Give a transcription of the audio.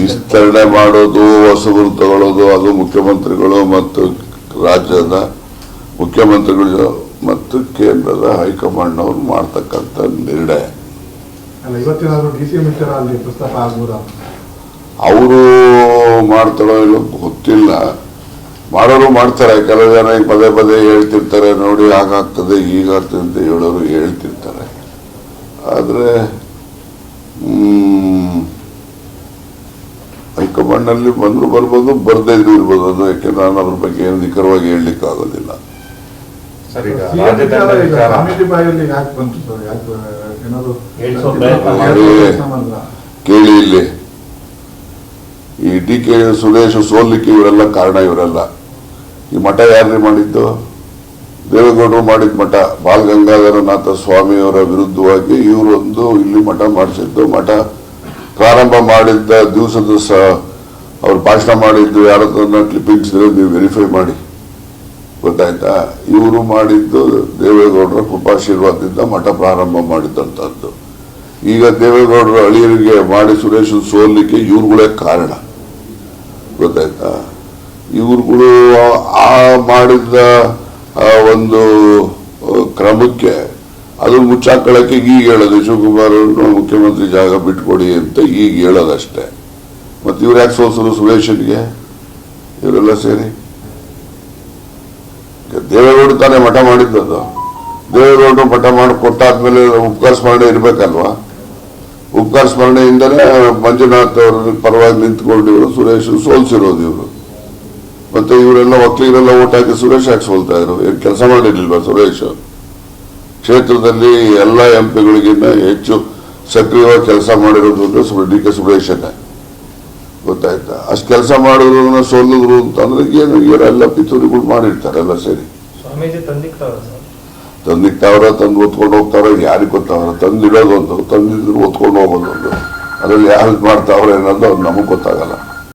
ವಿಸ್ತರಣೆ ಮಾಡೋದು ಹೊಸಬರು ತಗೊಳ್ಳೋದು ಅದು ಮುಖ್ಯಮಂತ್ರಿಗಳು ಮತ್ತು ರಾಜ್ಯದ ಮುಖ್ಯಮಂತ್ರಿಗಳು ಮತ್ತು ಕೇಂದ್ರದ ಹೈಕಮಾಂಡ್ ಅವರು ಮಾಡ್ತಕ್ಕಂಥ ನಿರ್ಣಯ. ಅವರು ಮಾಡ್ತಾರೋ ಇಲ್ಲೋ ಗೊತ್ತಿಲ್ಲ. ಮಾಡೋರು ಮಾಡ್ತಾರೆ. ಕೆಲವು ಜನ ಪದೇ ಪದೇ ಹೇಳ್ತಿರ್ತಾರೆ ನೋಡಿ ಹಾಗಾಗ್ತದೆ ಹೀಗಾಗ್ತದೆ ಅಂತ ಹೇಳೋರು ಹೇಳ್ತಿರ್ತಾರೆ. ಆದರೆ ಹೈಕಮಾಂಡ್ನಲ್ಲಿ ಬಂದ್ರು ಬರ್ಬೋದು ಬರ್ದೇ ಇದ್ರು ಇರ್ಬೋದು ಅದು ಯಾಕೆ ನಾನು ಅದ್ರ ಬಗ್ಗೆ ಏನು ನಿಖರವಾಗಿ ಹೇಳಲಿಕ್ಕೆ ಆಗೋದಿಲ್ಲ. ಕೇಳಿ ಇಲ್ಲಿ. ಈ ಡಿ ಕೆ ಸುರೇಶ್ ಸೋಲಿಕ್ಕೆ ಇವರೆಲ್ಲ ಕಾರಣ ಇವರೆಲ್ಲ. ಈ ಮಠ ಯಾರೇ ಮಾಡಿದ್ದು? ದೇವೇಗೌಡರು ಮಾಡಿದ ಮಠ ಬಾಲ್ ಗಂಗಾಧರನಾಥ ಸ್ವಾಮಿಯವರ ವಿರುದ್ಧವಾಗಿ ಇವರೊಂದು ಇಲ್ಲಿ ಮಠ ಮಾಡಿಸಿದ್ದು. ಮಠ ಪ್ರಾರಂಭ ಮಾಡಿದ್ದ ದಿವಸದ ಸಹ ಅವ್ರು ಭಾಷಣ ಮಾಡಿದ್ದು ಯಾರತ್ರ ಕ್ಲಿಪ್ಪಿಂಗ್ಸ್ ನೀವು ವೆರಿಫೈ ಮಾಡಿ. ಗೊತ್ತಾಯ್ತಾ? ಇವರು ಮಾಡಿದ್ದು ದೇವೇಗೌಡರ ಕೃಪಾಶೀರ್ವಾದದಿಂದ ಮಠ ಪ್ರಾರಂಭ ಮಾಡಿದ್ದಂಥದ್ದು ಈಗ ದೇವೇಗೌಡರು ಅಳಿಯರಿಗೆ, ಮಾಡಿ ಸುರೇಶ್ ಸೋಲಿಕೆ ಇವ್ರುಗಳೇ ಕಾರಣ. ಗೊತ್ತಾಯ್ತಾ? ಇವ್ರುಗಳು ಆ ಮಾಡಿದ ಆ ಒಂದು ಕ್ರಮಕ್ಕೆ ಅದು ಮುಚ್ಚಾಕೊಳ್ಳಕ್ಕೆ ಈಗ ಹೇಳೋದು ಶಿವಕುಮಾರ್ ಅವರು ಮುಖ್ಯಮಂತ್ರಿ ಜಾಗ ಬಿಟ್ಕೊಡಿ ಅಂತ ಈಗ ಹೇಳೋದಷ್ಟೇ. ಮತ್ತು ಇವ್ರು ಯಾಕೆ ಸೋಸರು ಸುರೇಶನ್ಗೆ ಇವರೆಲ್ಲ ಸೇರಿ? ದೇವೇಗೌಡ ತಾನೇ ಮಠ ಮಾಡಿದ್ದದು. ದೇವೇಗೌಡರು ಮಠ ಮಾಡಿ ಕೊಟ್ಟಾದ್ಮೇಲೆ ಉಪಕಾರ ಸ್ಮರಣೆ ಇರಬೇಕಲ್ವಾ? ಉಪಕಾರ ಸ್ಮರಣೆಯಿಂದಲೇ ಮಂಜುನಾಥ್ ಅವರ ಪರವಾಗಿ ನಿಂತ್ಕೊಂಡಿವರು ಸುರೇಶ್ ಸೋಲ್ಸಿರೋದು ಇವರು. ಮತ್ತೆ ಇವರೆಲ್ಲ ವಕೀಲರೆಲ್ಲ ಓಟ್ ಹಾಕಿ ಸುರೇಶ್ ಯಾಕೆ ಸೋಲ್ತಾ ಇದ್ರು. ಏನು ಕೆಲಸ ಮಾಡಿರ್ಲಿಲ್ವಾ ಸುರೇಶ್? ಕ್ಷೇತ್ರದಲ್ಲಿ ಎಲ್ಲ ಎಂ ಪಿಗಳಿಗಿನ್ನ ಹೆಚ್ಚು ಸಕ್ರಿಯವಾಗಿ ಕೆಲಸ ಮಾಡಿರೋದು ಅಂದ್ರೆ ಡಿ ಕೆ ಸುರೇಶನೇ. ಗೊತ್ತಾಯ್ತಾ? ಅಷ್ಟು ಕೆಲಸ ಮಾಡಿದ್ರು ಸೋಲಿದ್ರು ಅಂತಂದ್ರೆ ಏನು ಇವರೆಲ್ಲ ಪಿತೂರಿಗಳು ಮಾಡಿರ್ತಾರೆ ಎಲ್ಲ ಸೇರಿ. ತಂದಿಕ್ತಾವ್ರ ತಂದು ಒತ್ಕೊಂಡು ಹೋಗ್ತಾರ ಯಾರಿಗೆ ಗೊತ್ತಾವ್ರ ತಂದಿಡೋದೊಂದು ತಂದಿದ್ರು ಒತ್ಕೊಂಡು ಹೋಗೋದೊಂದು. ಅದ್ರಲ್ಲಿ ಯಾರು ಮಾಡ್ತಾವ್ರೆ ಅನ್ನೋದು ಅದು ನಮಗೆ ಗೊತ್ತಾಗಲ್ಲ.